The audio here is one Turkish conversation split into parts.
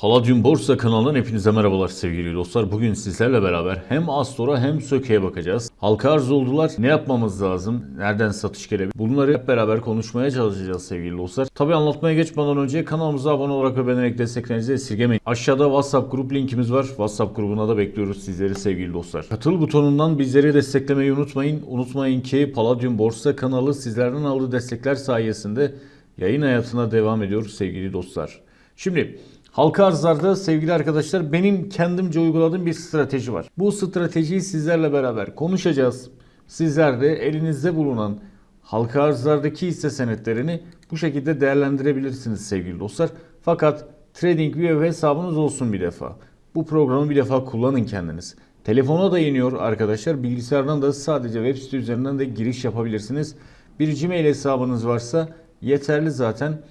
Palladium Borsa kanalından hepinize merhabalar sevgili dostlar. Bugün sizlerle beraber hem Astor'a hem Söke'ye bakacağız. Halka arz oldular. Ne yapmamız lazım? Nereden satış gelebilir? Bunları hep beraber konuşmaya çalışacağız sevgili dostlar. Tabi anlatmaya geçmeden önce kanalımıza abone olarak ve beğenerek desteklerinizi esirgemeyin. Aşağıda WhatsApp grup linkimiz var. WhatsApp grubuna da bekliyoruz sizleri sevgili dostlar. Katıl butonundan bizleri desteklemeyi unutmayın. Unutmayın ki Palladium Borsa kanalı sizlerden aldığı destekler sayesinde yayın hayatına devam ediyor sevgili dostlar. Şimdi Halka arzlarda sevgili arkadaşlar benim kendimce uyguladığım bir strateji var. Bu stratejiyi sizlerle beraber konuşacağız. Sizler de elinizde bulunan halka arzlardaki hisse senetlerini bu şekilde değerlendirebilirsiniz sevgili dostlar. Fakat TradingView hesabınız olsun bir defa. Bu programı bir defa kullanın kendiniz. Telefona da iniyor arkadaşlar. Bilgisayardan da sadece web site üzerinden de giriş yapabilirsiniz. Bir Gmail hesabınız varsa yeterli zaten.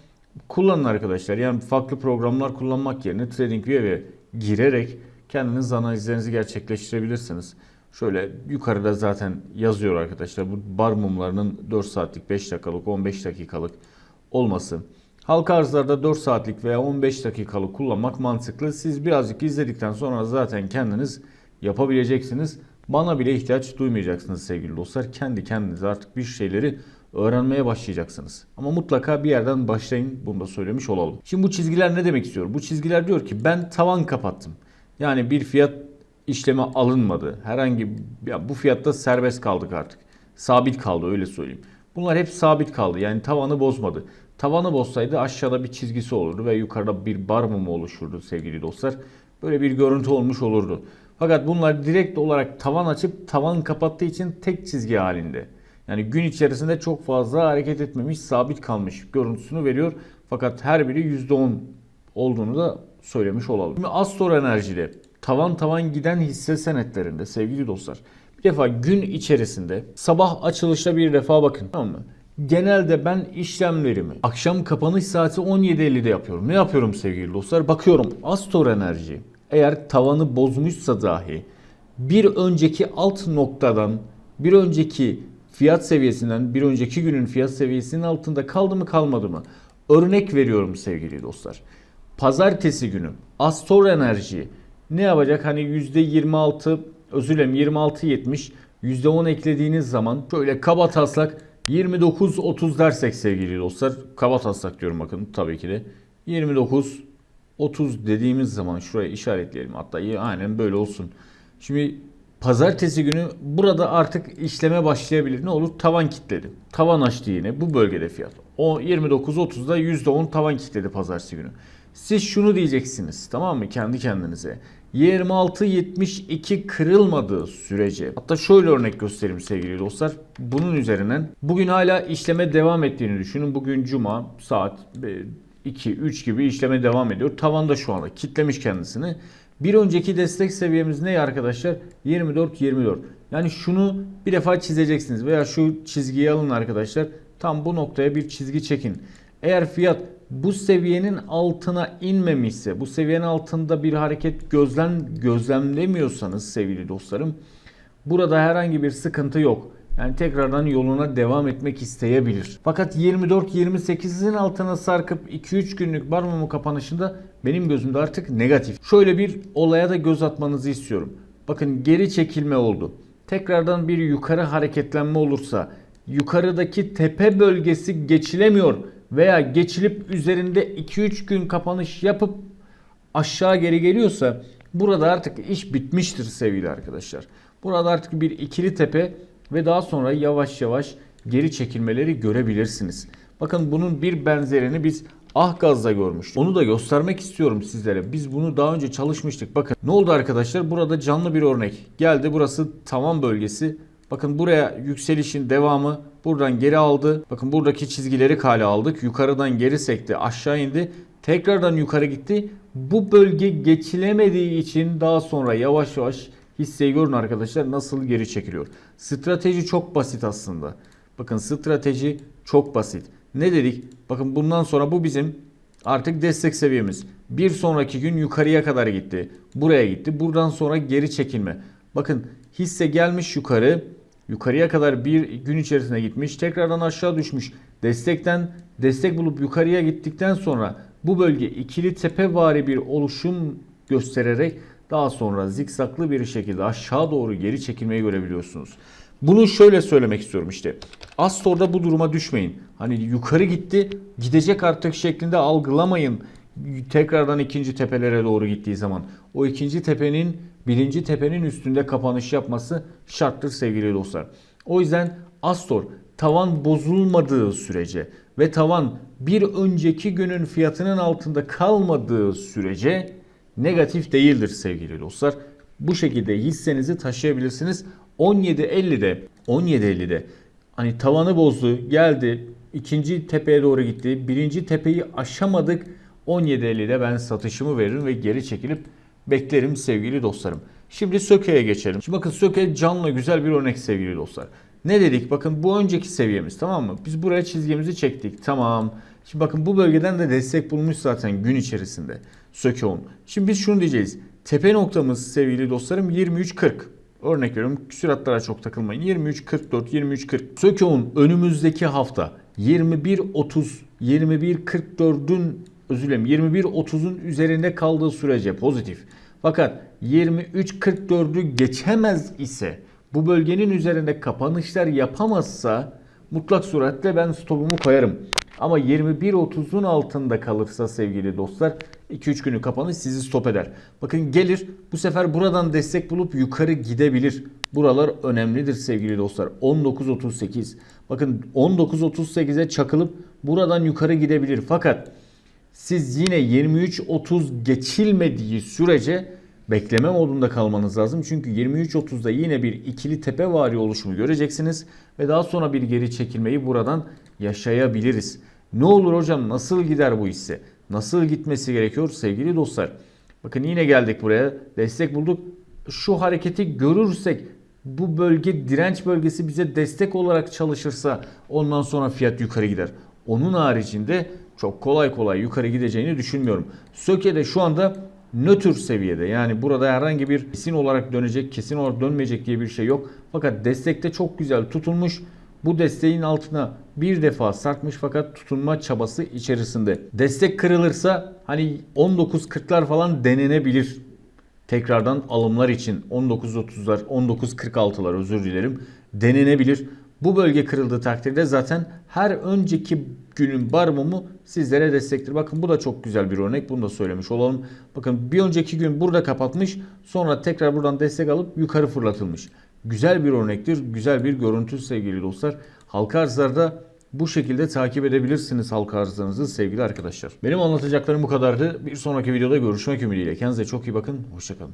Kullanın arkadaşlar. Yani farklı programlar kullanmak yerine TradingView'e girerek kendiniz analizlerinizi gerçekleştirebilirsiniz. Şöyle yukarıda zaten yazıyor arkadaşlar. Bu bar mumlarının 4 saatlik, 5 dakikalık, 15 dakikalık olması. Halka arzlarda 4 saatlik veya 15 dakikalık kullanmak mantıklı. Siz birazcık izledikten sonra zaten kendiniz yapabileceksiniz. Bana bile ihtiyaç duymayacaksınız sevgili dostlar. Kendi kendinize artık bir şeyleri öğrenmeye başlayacaksınız. Ama mutlaka bir yerden başlayın. Bunu da söylemiş olalım. Şimdi bu çizgiler ne demek istiyor? Bu çizgiler diyor ki ben tavan kapattım. Yani bir fiyat işleme alınmadı. Herhangi ya bu fiyatta serbest kaldık artık. Sabit kaldı öyle söyleyeyim. Bunlar hep sabit kaldı. Yani tavanı bozmadı. Tavanı bozsaydı aşağıda bir çizgisi olurdu ve yukarıda bir bar mumu oluşurdu sevgili dostlar. Böyle bir görüntü olmuş olurdu. Fakat bunlar direkt olarak tavan açıp tavan kapattığı için tek çizgi halinde. Yani gün içerisinde çok fazla hareket etmemiş, sabit kalmış görüntüsünü veriyor. Fakat her biri %10 olduğunu da söylemiş olalım. Şimdi Astor Enerji'de tavan tavan giden hisse senetlerinde sevgili dostlar bir defa gün içerisinde sabah açılışta bir defa bakın tamam mı? Genelde ben işlemlerimi akşam kapanış saati 17.50'de yapıyorum. Ne yapıyorum sevgili dostlar? Bakıyorum Astor Enerji eğer tavanı bozmuşsa dahi bir önceki alt noktadan bir önceki fiyat seviyesinden bir önceki günün fiyat seviyesinin altında kaldı mı kalmadı mı? Örnek veriyorum sevgili dostlar. Pazartesi günü Astor Enerji ne yapacak? Hani %26 özür dilerim 26.70 %10 eklediğiniz zaman şöyle kaba taslak 29.30 dersek sevgili dostlar. Kaba taslak diyorum bakın tabii ki de. 29 30 dediğimiz zaman şuraya işaretleyelim. Hatta aynen böyle olsun. Şimdi pazartesi günü burada artık işleme başlayabilir. Ne olur? Tavan kitledi. Tavan açtı yine bu bölgede fiyat. O 29.30'da %10 tavan kitledi pazartesi günü. Siz şunu diyeceksiniz tamam mı kendi kendinize. 26.72 kırılmadığı sürece hatta şöyle örnek göstereyim sevgili dostlar. Bunun üzerinden bugün hala işleme devam ettiğini düşünün. Bugün cuma saat 2-3 gibi işleme devam ediyor. Tavanda şu anda kitlemiş kendisini. Bir önceki destek seviyemiz ne arkadaşlar? 24-24. Yani şunu bir defa çizeceksiniz veya şu çizgiyi alın arkadaşlar. Tam bu noktaya bir çizgi çekin. Eğer fiyat bu seviyenin altına inmemişse, bu seviyenin altında bir hareket gözlem gözlemlemiyorsanız sevgili dostlarım, burada herhangi bir sıkıntı yok. Yani tekrardan yoluna devam etmek isteyebilir. Fakat 24-28'in altına sarkıp 2-3 günlük bar mumu kapanışında benim gözümde artık negatif. Şöyle bir olaya da göz atmanızı istiyorum. Bakın geri çekilme oldu. Tekrardan bir yukarı hareketlenme olursa yukarıdaki tepe bölgesi geçilemiyor veya geçilip üzerinde 2-3 gün kapanış yapıp aşağı geri geliyorsa burada artık iş bitmiştir sevgili arkadaşlar. Burada artık bir ikili tepe ve daha sonra yavaş yavaş geri çekilmeleri görebilirsiniz. Bakın bunun bir benzerini biz Ahgaz'da görmüştük. Onu da göstermek istiyorum sizlere. Biz bunu daha önce çalışmıştık. Bakın ne oldu arkadaşlar? Burada canlı bir örnek. Geldi burası tavan bölgesi. Bakın buraya yükselişin devamı buradan geri aldı. Bakın buradaki çizgileri kale aldık. Yukarıdan geri sekti aşağı indi. Tekrardan yukarı gitti. Bu bölge geçilemediği için daha sonra yavaş yavaş hisseyi görün arkadaşlar nasıl geri çekiliyor. Strateji çok basit aslında. Bakın strateji çok basit. Ne dedik? Bakın bundan sonra bu bizim artık destek seviyemiz. Bir sonraki gün yukarıya kadar gitti. Buraya gitti. Buradan sonra geri çekilme. Bakın hisse gelmiş yukarı. Yukarıya kadar bir gün içerisinde gitmiş. Tekrardan aşağı düşmüş. Destekten destek bulup yukarıya gittikten sonra bu bölge ikili tepevari bir oluşum göstererek daha sonra zikzaklı bir şekilde aşağı doğru geri çekilmeyi görebiliyorsunuz. Bunu şöyle söylemek istiyorum işte. Astor'da bu duruma düşmeyin. Hani yukarı gitti, gidecek artık şeklinde algılamayın. Tekrardan ikinci tepelere doğru gittiği zaman. O ikinci tepenin birinci tepenin üstünde kapanış yapması şarttır sevgili dostlar. O yüzden Astor tavan bozulmadığı sürece ve tavan bir önceki günün fiyatının altında kalmadığı sürece negatif değildir sevgili dostlar. Bu şekilde hissenizi taşıyabilirsiniz. 17.50'de 17.50'de hani tavanı bozdu geldi ikinci tepeye doğru gitti. Birinci tepeyi aşamadık. 17.50'de ben satışımı veririm ve geri çekilip beklerim sevgili dostlarım. Şimdi Söke'ye geçelim. Şimdi bakın Söke canlı güzel bir örnek sevgili dostlar. Ne dedik? Bakın bu önceki seviyemiz tamam mı? Biz buraya çizgimizi çektik. Tamam. Şimdi bakın bu bölgeden de destek bulmuş zaten gün içerisinde. Söke 10. Şimdi biz şunu diyeceğiz. Tepe noktamız sevgili dostlarım 23.40. Örnek veriyorum süratlara çok takılmayın. 23.44, 23.40. Sökeon önümüzdeki hafta 21.30, 21.44'ün özür dilerim 21.30'un üzerinde kaldığı sürece pozitif. Fakat 23.44'ü geçemez ise bu bölgenin üzerinde kapanışlar yapamazsa mutlak suretle ben stopumu koyarım. Ama 21.30'un altında kalırsa sevgili dostlar 2-3 günü kapanış sizi stop eder. Bakın gelir bu sefer buradan destek bulup yukarı gidebilir. Buralar önemlidir sevgili dostlar. 19.38. Bakın 19.38'e çakılıp buradan yukarı gidebilir. Fakat siz yine 23.30 geçilmediği sürece bekleme modunda kalmanız lazım. Çünkü 23.30'da yine bir ikili tepe vari oluşumu göreceksiniz ve daha sonra bir geri çekilmeyi buradan yaşayabiliriz. Ne olur hocam nasıl gider bu hisse? Nasıl gitmesi gerekiyor sevgili dostlar? Bakın yine geldik buraya. Destek bulduk. Şu hareketi görürsek bu bölge direnç bölgesi bize destek olarak çalışırsa ondan sonra fiyat yukarı gider. Onun haricinde çok kolay kolay yukarı gideceğini düşünmüyorum. Söke de şu anda nötr seviyede. Yani burada herhangi bir kesin olarak dönecek, kesin olarak dönmeyecek diye bir şey yok. Fakat destekte çok güzel tutulmuş. Bu desteğin altına bir defa sarkmış fakat tutunma çabası içerisinde. Destek kırılırsa hani 19.40'lar falan denenebilir. Tekrardan alımlar için 19.30'lar, 19.46'lar özür dilerim denenebilir. Bu bölge kırıldığı takdirde zaten her önceki günün bar mumu sizlere destektir. Bakın bu da çok güzel bir örnek. Bunu da söylemiş olalım. Bakın bir önceki gün burada kapatmış. Sonra tekrar buradan destek alıp yukarı fırlatılmış. Güzel bir örnektir. Güzel bir görüntü sevgili dostlar. Halka arzlarda bu şekilde takip edebilirsiniz halka arzlarınızı sevgili arkadaşlar. Benim anlatacaklarım bu kadardı. Bir sonraki videoda görüşmek ümidiyle. Kendinize çok iyi bakın. Hoşçakalın.